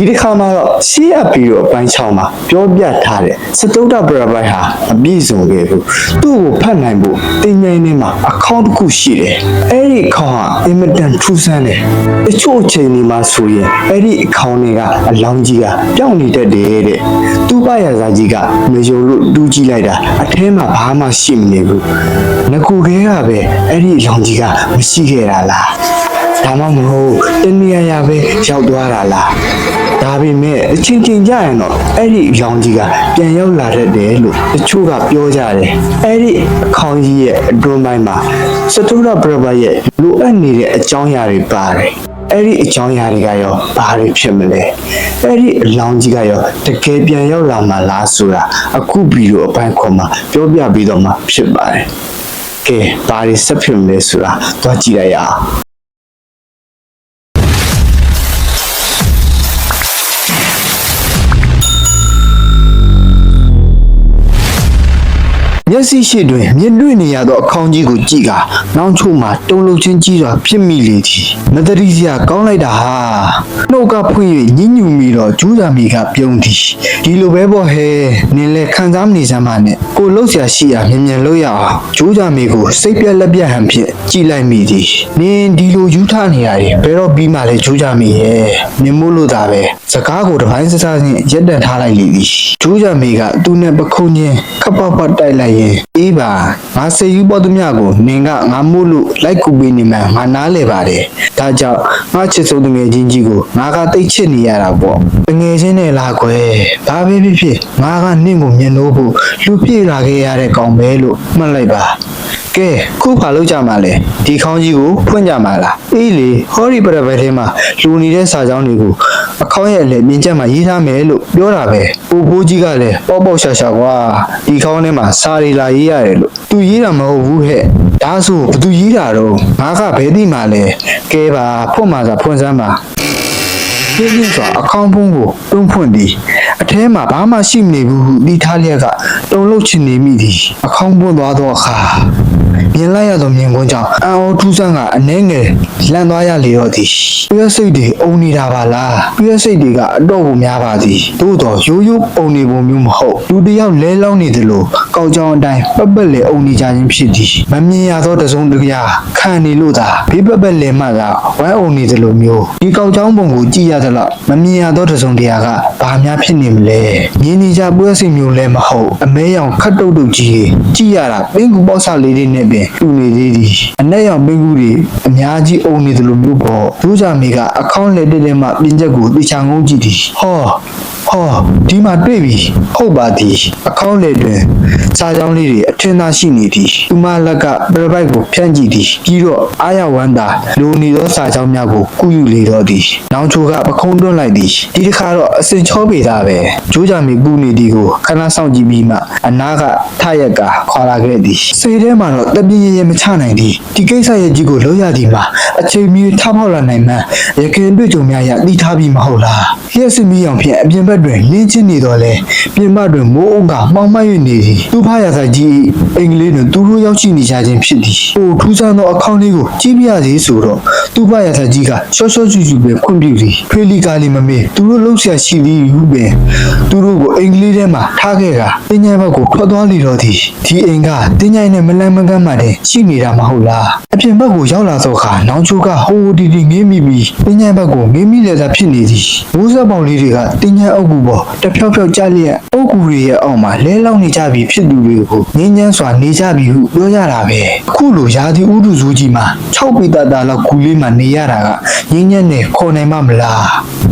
ဒီတစ်ခါမှာတော့ရှေ့အပ်ပြီးတော့အပိုင်း6မှာပြောပြထားတဲ့စတုဒ္ဒပရပိုက်ဟာအပြည့်စုံခဲ့ဘူးသူ့ကိုဖတ်နိုင်ဖို့တင်ငိုင်းထဲမှာအကောင့်တစ်ခုရှိတယ်အဲ့ဒီအကောင့်ဟာအင်မတန်ထူးဆန်းတယ်တချို့အချိန်ဒီမှာဆိုရင်အဲ့ဒီအကောင့်တွေကအလောင်းကြီးကပြောင်းနေတတ်တယ်တဲ့သူ့ပရဇာကြီးကမယုံလို့တူးကြည့်လိုက်တာအထဲမှာဘာမှရှိမနေဘူးငကူခဲကပဲအဲ့ဒီအလောင်းကြီးကမရှိခဲ့တာလားဒါမှမဟုတ်တနည်းအားပဲရောက်သွားတာလား ဒါပေမဲ့အချင်းချင်းကြရင်တော့အဲ့ဒီအလောင်းကြီးကပြန်ရောက်လာတတ်တယ်လို့တချို့ကပြောကြတယ်အဲ့ဒီအခေါင်းကြီးရဲ့အတွင်းပိုင်းမှာစတုရပရဘရဲ့လိုအပ်နေတဲ့အကြောင်းအရာတွေပါတယ်အဲ့ဒီအကြောင်းအရာတွေကရောဘာတွေဖြစ်မလဲအဲ့ဒီအလောင်းကြီးကရောတကယ်ပြန်ရောက်လာမှာလားဆိုတာအခုဗီဒီယိုအပိုင်းခွန်မှာပြောပြပြီးတော့မှဖြစ်ပါတယ်ကဲဘာတွေဆက်ဖြစ်မလဲဆိုတာသွားကြည့်လိုက်ရအောင် က်စိရှိတွင်မြင်တွေ့နေရသောအခေါင်းကြီးကိုကြည့်ကာနောင်ချို့မှာတုံလုံးချင်းကြီးစွာဖြစ်မိလေသည်မတရီစရာကောင်းလိုက်တာဟာနှုတ်ကဖွင့်၍ညှဉ်းညူမိတော့ကျူးစာမီကပြုံးသည်ဒီလိုပဲပေါ့ဟဲနင်းလဲခံစားမနေစမ်းပါနဲ့ကိုလှုပ်ရှားရှိရာမြင်မြင်လို့ရအောင်ကျူးစာမီကိုစိတ်ပြက်လက်ပြက်ဟန်ဖြင့်ကြည့်လိုက်မိသည်နင်းဒီလိုယူထနေရတယ်ဘယ်တော့ပြီးမှလဲကျူးစာမီရဲ့နင်းမို့လို့သာပဲစကားကိုတစ်ပိုင်းစစားချင်းရက်တန့်ထားလိုက်လေသည်ကျူးစာမီကသူ့နဲ့ပခုံးချင်းခပ်ပတ်ပတ်တိုက်လိုက်ရင်အေးပါငါစေယူပေါ်သူများကိုနင်ကငါမို့လို့လိုက်ကူပေးနေမှငါနားလဲပါတယ်ဒါကြောင့်ငါချစ်ဆုံးတငယ်ချင်းကြီးကိုငါကတိတ်ချစ်နေရတာပေါ့တငယ်ချင်းနဲ့လားကွယ်ဘာပဲဖြစ်ဖြစ်ငါကနင့်ကိုမြင်လို့ဖို့လူပြေလာခဲ့ရတဲ့ကောင်ပဲလို့မှတ်လိုက်ပါကဲခုဘာလုပ်ကြမှာလဲဒီခေါင်းကြီးကိုဖွင့်ကြမှာလားအေးလေဟောဒီပရဘက်ထဲမှာလူနေတဲ့စာကြောင်းတွေကို အခေါင်းရဲ့အလဲမြင်ချက်မှာရေးထားမယ်လို့ပြောတာပဲအိုဘိုးကြီးကလည်းပေါက်ပေါက်ရှာရှာကွာဒီခေါင်းထဲမှာစာရီလာရေးရတယ်လို့သူရေးတာမဟုတ်ဘူးဟဲ့ဒါဆိုဘသူရေးတာတော့ငါကဘယ်သိမှလဲကဲပါဖွင့်မှာစာဖွင့်စမ်းပါ ပြင်းပြင်းစွာအခေါင်းဖုံးကိုတွန်းဖွင့်သည်အထဲမှာဘာမှရှိမနေဘူးဟုဒီထားလျက်ကတုံလုတ်ချင်နေမိသည်အခေါင်းပွင့်သွားသောအခါမြင်လိုက်ရသောမြင်ကွန်းကြောင့်အံ့ဩထူးဆန်းကအနှဲငယ်လန့်သွားရလေတော့သည်ပြည့်စိတ်တွေအုံနေတာပါလားပြည့်စိတ်တွေကအတော့ကိုများပါသည်သို့တော့ရိုးရိုးပုံနေပုံမျိုးမဟုတ်လူတစ်ယောက်လဲလောင်းနေသလိုကောက်ကြောင်အတိုင်းပက်ပက်လေအုံနေကြခြင်းဖြစ်သည်မမြင်ရသောတစုံတစ်ရာခံနေလို့သာဘေးပက်ပက်လေမှသာဝမ်းအုံနေသလိုမျိုးဒီကောက်ကြောင်ပုံကိုကြည့်ရသလောက်မမြင်ရသောတစုံတစ်ရာကဘာများဖြစ်နေမလဲမြင်နေကြပွဲစိတ်မျိုးလည်းမဟုတ်အမဲရောင်ခတ်တုတ်တုတ်ကြီးကြည့်ရတာပင်ကူပေါက်ဆလေးတွေနဲ့ပင်တူနေသေးသည်အနက်ရောင်ပင်ကူတွေအများကြီးအုံနေသလိုမျိုးပေါ့ဒူးကြမီကအခေါင်းလက်တက်တဲ့မှပြင်ချက်ကိုတေချာငုံကြည့်သည်ဟော ဟောဒီမှာတွေ့ပြီဟုတ်ပါသည်အကောင့်လေးတွင်စာကြောင်းလေးတွေအထင်သာရှိနေသည်သူမလက်ကပရပိုက်ကိုဖြန့်ကြည့်သည်ပြီးတော့အာရဝန္တာလိုနေသောစာကြောင်းများကိုကုယူလေတော့သည်နောင်ချိုကပခုံးတွန်းလိုက်သည်ဒီတစ်ခါတော့အစင်ချောပေသားပဲကျိုးကြမီကုနေသည်ကိုခဏဆောင်ကြည့်ပြီးမှအနာကထရက်ကခေါ်လာခဲ့သည်စိတ်ထဲမှာတော့တပြင်းရရမချနိုင်သည်ဒီကိစ္စရဲ့ကြီးကိုလောက်ရသည်မှာအချိန်မီထဖောက်လာနိုင်မှရခင်တွေ့ကြုံများရတိထားပြီးမဟုတ်လားလျှက်စမီးအောင်ဖြင့်အပြင်ဘက်တွင်လင်းချင်းနေတော့လဲပြင်ပတွင်မိုးအုပ်ကမှောင်မှတ်၍နေသည်သူဖရာဆိုင်ကြီးအင်္ဂလိပ်တွင်သူတို့ရောက်ရှိနေကြခြင်းဖြစ်သည်ဟိုထူးဆန်းသောအခေါင်းလေးကိုကြည့်ပြရစေဆိုတော့သူဖရာဆိုင်ကြီးကချော့ချော့ချူချူပဲခွင့်ပြုသည်ဖေလီကာလီမမေသူတို့လှုပ်ရှားရှိသည်ဟုပင်သူတို့ကိုအင်္ဂလိပ်ထဲမှာထားခဲ့တာတင်းညိုင်ဘက်ကိုထွက်သွားလေတော့သည်ဒီအိမ်ကတင်းညိုင်နဲ့မလန်မကန်းမှတည်းရှိနေတာမဟုတ်လားအပြင်ဘက်ကိုရောက်လာသောအခါနောင်ချိုးကဟိုဒီဒီငေးမိပြီးတင်းညိုင်ဘက်ကိုငေးမိလေသာဖြစ်နေသည်မိုးဆက်ပေါင်လေးတွေကတင်းညိုင်အုပ်ကူပေါ်တဖြောက်ဖြောက်ကြလျက်အုပ်ကူတွေရဲ့အောက်မှာလဲလောင်းနေကြပြီဖြစ်သူတွေကိုငင်းညမ်းစွာနေကြပြီဟုပြောကြတာပဲအခုလိုရာသီဥတုဇူးကြီးမှာ6ပေတာတာလောက်ကူလေးမှာနေရတာကငင်းညမ်းနဲ့ခေါ်နိုင်မမလား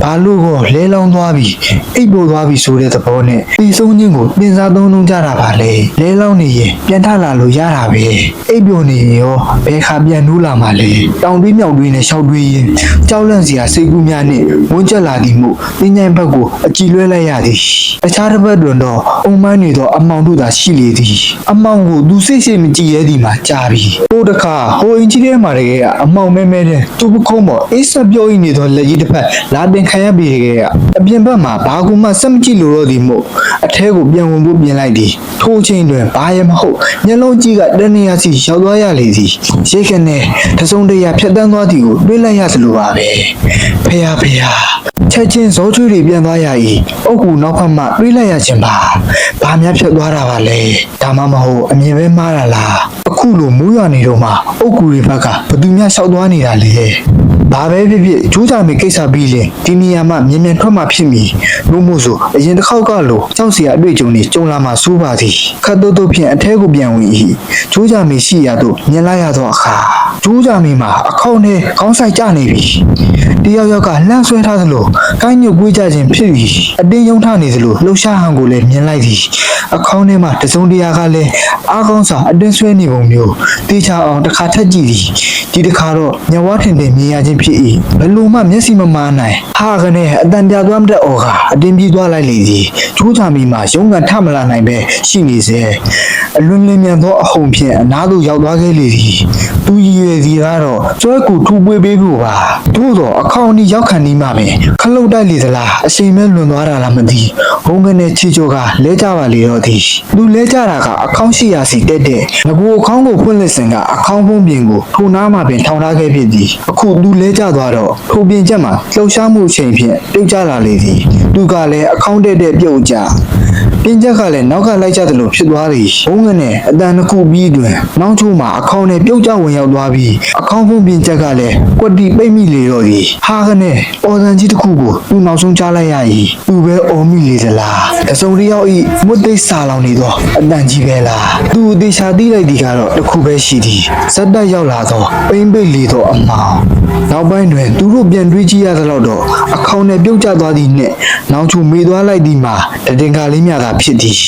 ဘာလို့ကောလဲလောင်းသွားပြီအိပ်ပေါ်သွားပြီဆိုတဲ့သဘောနဲ့ပြီးဆုံးခြင်းကိုပြင်စားသုံးလုံးကြတာပါလေလဲလောင်းနေရင်ပြန်ထလာလို့ရတာပဲအိပ်ပျော်နေရင်ရောဘယ်ခါပြန်နိုးလာမှလဲတောင်တွေးမြောက်တွေးနဲ့ရှောက်တွေးရင်ကြောက်လန့်စရာစိတ်ကူးများနဲ့ဝန်းကျက်လာသည်မို့တင်းញိုင်ဘက်ကိုအကြည်လွှဲလိုက်ရသည်တခြားတစ်ပတ်တွင်တော့အုံမန်းနေသောအမောင်တို့သာရှိလေသည်အမောင်ကိုသူစိတ်စိတ်မကြည်ရဲသည်မှာကြာပြီဟိုတခါဟိုအင်ကြီးထဲမှာတကယ်ကအမောင်မဲမဲတဲ့သူ့ပခုံးပေါ်အေးဆက်ပြောရင်းနေသောလက်ကြီးတစ်ဖက်လာတင်ခံရပြီတကယ်ကအပြင်ဘက်မှာဘာကူမှစက်မကြည့်လို့တော့သည်မို့အထဲကိုပြန်ဝင်ဖို့ပြင်လိုက်သည်ထိုအချိန်တွင်ဘာရမဟုတ်မျက်လုံးကြီးကတနေရာစီရောက်သွားရလေသည်ရိတ်ခနဲ့တစုံတရာဖြတ်တန်းသွားသည်ကိုတွေးလိုက်ရသလိုပါပဲဖះဖះချက်ချင်းဇောချွေးတွေပြန်သွားရ၏အုတ်ကူနောက်ဖက်မှတွေးလိုက်ရခြင်းပါဘာများဖြတ်သွားတာပါလဲဒါမှမဟုတ်အမြင်ပဲမှားတာလားအခုလိုမိုးရွာနေတော့မှအုတ်ကူတွေဘက်ကဘသူများလျှောက်သွားနေတာလဲဘာပဲဖြစ်ဖြစ်ကျိုးကြမေကိစ္စပြီးရင်ဒီနေရာမှာမြင်မြန်ထွက်မှဖြစ်မည်လို့မို့ဆိုအရင်တစ်ခေါက်ကလိုကြောက်စရာအတွေ့အကြုံတွေကြုံလာမှစိုးပါသည်ခတ်တုတ်တုတ်ဖြင့်အထဲကိုပြန်ဝင်၏ကျိုးကြမေရှိရသို့မြင်လိုက်ရသောအခါ ကျိုးကြမေမှာအခေါင်းနဲ့ခေါင်းဆိုင်ကျနေပြီတယောက်ယောက်ကလှမ်းဆွဲထားသလိုကိုင်းညုတ်ကွေးကြခြင်းဖြစ်ပြီးအတင်းယုံထနေသလိုလှုပ်ရှားဟန်ကိုလည်းမြင်လိုက်သည်အခေါင်းထဲမှာတစုံတရာကလည်းအားကောင်းစွာအတင်းဆွဲနေပုံမျိုးတေချာအောင်တစ်ခါထက်ကြည့်သည်ဒီတစ်ခါတော့ညဝါထင်တင်မြင်ရခြင်းဖြစ်၏ဘယ်လိုမှမျက်စိမမားနိုင်ဟာကနေအတန်ပြသွားမတဲ့အော်ကအတင်းပြေးသွားလိုက်လေသည် ချိုးချမီမှာရုံးကန်ထမလာနိုင်ပဲရှိနေစေအလွန်လင်းမြန်သောအဟုန်ဖြင့်အနားသို့ရောက်သွားခဲ့လေသည်သူရည်ရွယ်စီကတော့ကျွဲကူထူပွေးပေးဖို့ပါသို့တော့အခေါင်အနီးရောက်ခံနေမှပဲခလုတ်တိုက်လေသလားအချိန်မဲလွန်သွားတာလားမသိဟုံးကနေချီချိုကလဲကြပါလေတော့သည်သူလဲကြတာကအခေါင်းရှိရာစီတက်တဲ့ငကူအခေါင်းကိုဖွင့်လက်စင်ကအခေါင်းဖုံးပြင်ကိုထိုနားမှာပင်ထောင်ထားခဲ့ဖြစ်သည်အခုသူလဲကြသွားတော့ထိုပြင်ချက်မှာလှုပ်ရှားမှုအချိန်ဖြင့်ပြုတ်ကျလာလေသည်သူကလည်းအခေါင်းတက်တဲ့ပြုတ်ကျပြင်ချက်ကလည်းနောက်ကလိုက်ကြသလိုဖြစ်သွားသည်ဘုံငနဲ့အတန်တစ်ခုပြီးတွင်နောက်ချိုးမှာအခေါင်းနဲ့ပြုတ်ကျဝင်ရောက်သွားပြီးအခေါင်းဖုံးပြင်ချက်ကလည်းကွက်တီပိတ်မိလေတော့သည်ဟာကနဲ့အော်စံကြီးတစ်ခုကိုသူနောက်ဆုံးကြားလိုက်ရ၏သူပဲအော်မိလေသလားအစုံတစ်ယောက်ဤမွတ်သိပ်စာလောင်နေသောအတန်ကြီးပဲလားသူအသေးချာသိလိုက်သည်ကတော့တစ်ခုပဲရှိသည်ဇက်တက်ရောက်လာသောပိမ့်ပိတ်လေသောအမောင်နောက်ပိုင်းတွင်သူတို့ပြန်တွေးကြည့်ရသလောက်တော့အခေါင်းနဲ့ပြုတ်ကျသွားသည်နှင့်နောက်ချိုမေသွားလိုက်သည်မှာတတင်ကာလေးများသာဖြစ်သည်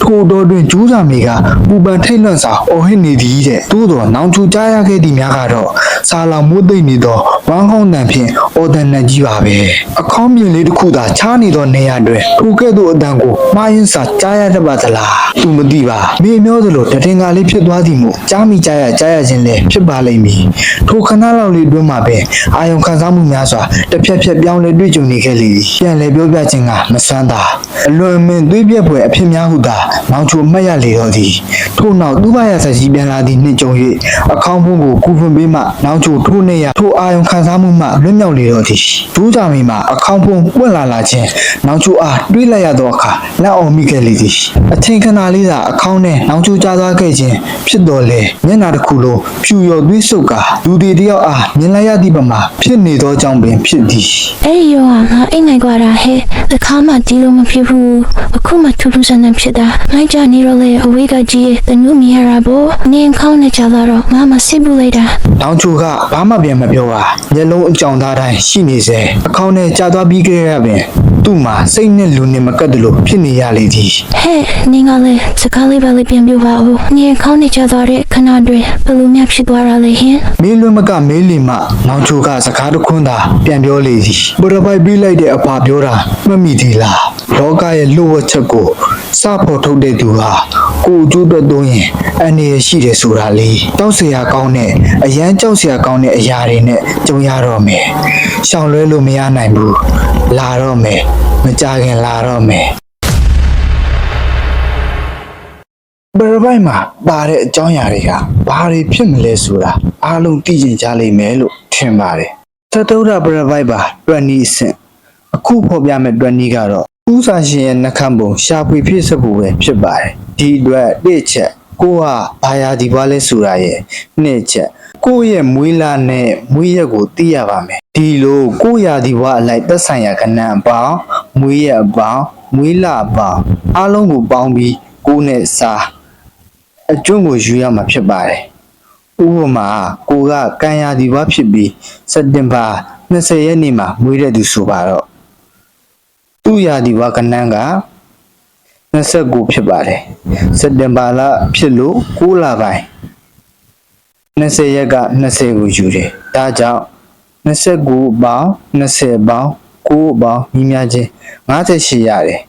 ထိုတော်တွင်ကျူးစာမေကပူပန်ထိတ်လန့်စွာအော်ဟစ်နေသည်တဲ့သို့တော်နောက်ချိုကြားရခဲ့သည်များကတော့စာလောင်မိုးသိမ့်နေသောဝမ်းခေါင်းတန်ဖြင့်အော်တန်နန်ကြီးပါပဲအခေါင်းမြင်လေးတစ်ခုသာချားနေသောနေရာတွင်ထိုကဲ့သို့အတန်ကိုမှားယွင်းစွာကြားရတတ်ပါသလားသူမသိပါမေမျောသလိုတတင်ကာလေးဖြစ်သွားသည်မို့ကြားမိကြားရကြားရခြင်းလည်းဖြစ်ပါလိမ့်မည်ထိုခဏလောက်လေးတွင်းမှာပင်အာယုံခံစားမှုများစွာတစ်ဖြက်ဖြက်ပြောင်းလဲတွေ့ကြုံနေခဲ့လေသည်ပြန်လဲပြောပြခြင်းကမဆန်းသာအလွန်မင်းသွေးပြက်ဖွယ်အဖြစ်များဟုသာမောင်ချိုမှတ်ရလေတော့သည်ထို့နောက်သူ့ဘာရဆက်ကြီးပြန်လာသည့်နှစ်ကြုံ၍အခေါင်းဖုံးကိုကူဖွင့်ပေးမှနောင်ချိုထို့နေရထိုအာယုံခံစားမှုမှလွတ်မြောက်လေတော့သည်ဒူးကြမီမှာအခေါင်းဖုံးပွင့်လာလာခြင်းနောင်ချိုအားတွေးလိုက်ရသောအခါလက်အောင်မိခဲ့လေသည်အထင်ခဏလေးသာအခေါင်းနဲ့နောင်ချိုကြားသွားခဲ့ခြင်းဖြစ်တော်လေမျက်နာတစ်ခုလုံးဖြူရော်သွေးဆုပ်ကာလူတွေတယောက်အားမြင်လိုက်ရသည့်ပမာဖြစ်နေသောကြောင့်ပင်ဖြစ်သည်အဲ့ဒီရောငါအိတ်နိုင်ကြတာဟဲ့တခါမှဒီလိုမဖြစ်ဘူးအခုမှထူးထူးဆန်းဆန်းဖြစ်တာနိုင်ကြနေတော့လေအဝေးကကြီးတနုမီရတာဘောနင်းခေါင်းနဲ့ကြလာတော့ငါမစစ်ဘူးလိုက်တာတောင်ချိုကဘာမှပြန်မပြောပါမျက်လုံးအကြောင်သားတိုင်းရှိနေစေအခေါင်းနဲ့ကြာသွားပြီးခဲ့ရပင်သူ့မှာစိတ်နဲ့လူနဲ့မကပ်တယ်လို့ဖြစ်နေရလေသည်ဟဲ့နင်းကလေစကားလေးပါလေးပြန်ပြပါဦးနင်းခေါင်းနဲ့ကြသွားတဲ့ခဏတွင်ဘယ်လိုများဖြစ်သွားတာလဲဟင်မေးလွန်းမကမေးလီမှနောင်ချိုကစကားတစ်ခွန်းသာပြန်ပြောလေသည်ဘရပိုက်ပြီးလိုက်တဲ့အဖပြောတာမှတ်မိသေးလားလောကရဲ့လူဝတ်ချက်ကိုစဖို့ထုတ်တဲ့သူဟာကိုယ်ကျိုးတော့သွင်းရင်အနေရရှိတယ်ဆိုတာလေးတောက်เสียကောင်းတဲ့အရန်ကြောက်เสียကောင်းတဲ့အရာတွေနဲ့ကြုံရတော့မယ်ရှောင်လွဲလို့မရနိုင်ဘူးလာတော့မယ်မကြခင်လာတော့မယ် ဘယ်ဘိုက်မှာပါတဲ့အကြောင်းအရာတွေကဘာတွေဖြစ်မလဲဆိုတာအားလုံးသိကျင်ကြလိမ့်မယ်လို့ထင်ပါတယ်။သတ္တုဒ္ဒဘယ်ဘိုက်ပါတွက်နီးအဆင့်အခုဖော်ပြမယ့်တွက်နီးကတော့ ဥစာရှင်ရဲ့နှကမ်းပုံရှာဖွေဖြစ်စဖို့ပဲဖြစ်ပါတယ်။ဒီအတွက်တစ်ချက်ကိုကဘာယာဒီပွားလဲဆိုတာရဲ့နှစ်ချက်ကိုယ့်ရဲ့မွေးလာနဲ့မွေးရက်ကိုသိရပါမယ်။ဒီလိုကိုယ့်ရာဒီဘွားအလိုက်သက်ဆိုင်ရာခဏအပေါင်းမွေးရက်အပေါင်းမွေးလာအပေါင်းအားလုံးကိုပေါင်းပြီးကိုယ်နဲ့စားအကျွန်းကိုယူရမှာဖြစ်ပါတယ်။ဥပမာကိုကကံရာဒီဘွားဖြစ်ပြီးစက်တင်ဘာ20ရက်နေ့မှာမွေးတဲ့သူဆိုပါတော့ သူ့ရာဒီဘွားကနန်းက29ဖြစ်ပါတယ်။စက်တင်ဘာလဖြစ်လို့6လပိုင်း20ရက်က20ကိုယူတယ်။ဒါကြောင့်29ပေါင်း20ပေါင်းကိုအပေါင်းညီများချင်း58ရတယ်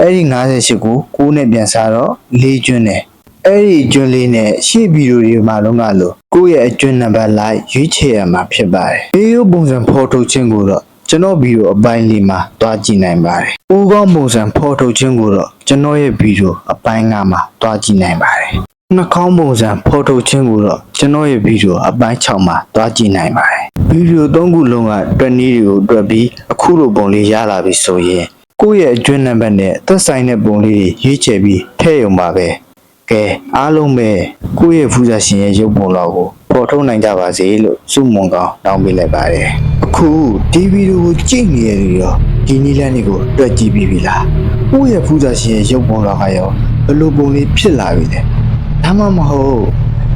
အဲ့ဒီ58ကို6နဲ့ပြန်စားတော့4ကျွန်းတယ်အဲ့ဒီကျွန်းလေးနဲ့ရှေ့ဗီဒီယိုတွေမှာလုံးကလို့ကိုယ့်ရဲ့အကျွန်းနံပါတ်လိုက်ရွေးချယ်ရမှာဖြစ်ပါတယ်ဗီဒီယိုပုံစံဖော်ထုတ်ခြင်းကိုတော့ ကျွန်တော်ဗီဒီယိုအပိုင်းလေးမှာတွားကြည့်နိုင်ပါတယ်။ပိုကောင်းပုံစံဖော်ထုတ်ခြင်းကိုတော့ကျွန်တော်ရဲ့ဗီဒီယိုအပိုင်းကမှာတွားကြည့်နိုင်ပါတယ်။နှာခေါင်းပုံစံဖော်ထုတ်ခြင်းကိုတော့ကျွန်တော်ရဲ့ဗီဒီယိုအပိုင်း6မှာတွားကြည့်နိုင်ပါတယ်။ဗီဒီယို၃ခုလုံးကတွက်နည်းတွေကိုတွက်ပြီးအခုလိုပုံလေးရလာပြီဆိုရင်ကိုယ့်ရဲ့အကျွန်းနံပါတ်နဲ့သက်ဆိုင်တဲ့ပုံလေးတွေရွေးချယ်ပြီးထည့်ရုံပါပဲ။ကဲအားလုံးပဲကိုယ့်ရဲ့ဖူးစာရှင်ရဲ့ရုပ်ပုံလောက်ကို ပေါ်ထုတ်နိုင်ကြပါစေလို့စုမွန်ကောင်းတောင်းပေးလိုက်ပါတယ်အခုဒီဗီဒီယိုကိုကြည့်နေရတဲ့ရောဒီနည်းလမ်းတွေကိုတွက်ကြည့်ပြီးပြီလားကိုယ့်ရဲ့ဖူးစာရှင်ရဲ့ရုပ်ပုံလောက်ကရောဘယ်လိုပုံလေးဖြစ်လာပြီလဲဒါမှမဟုတ်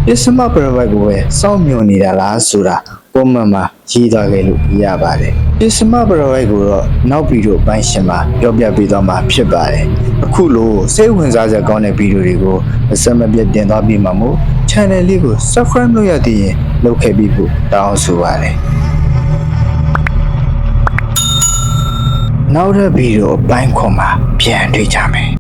ပစ္စမပရဝိုက်ကိုပဲစောင့်မျှော်နေတာလားဆိုတာပုံမှန်မှာရေးသွားခဲ့လို့ရပါတယ်ပစ္စမပရဝိုက်ကိုတော့နောက်ဗီဒီယိုပိုင်းရှင်မှာပြောပြပေးသွားမှာဖြစ်ပါတယ်အခုလိုစိတ်ဝင်စားစရာကောင်းတဲ့ဗီဒီယိုတွေကိုအစမပြတ်တင်သွားပြီးမှမို့ channel လေးကို subscribe လုပ်ရသေးရင်လုပ်ခဲ့ပြီးဖို့တောင်းဆိုပါတယ်နောက်တဲ့ဗီဒီယိုအပိုင်းခွန်မှာပြန်တွေ့ကြမယ်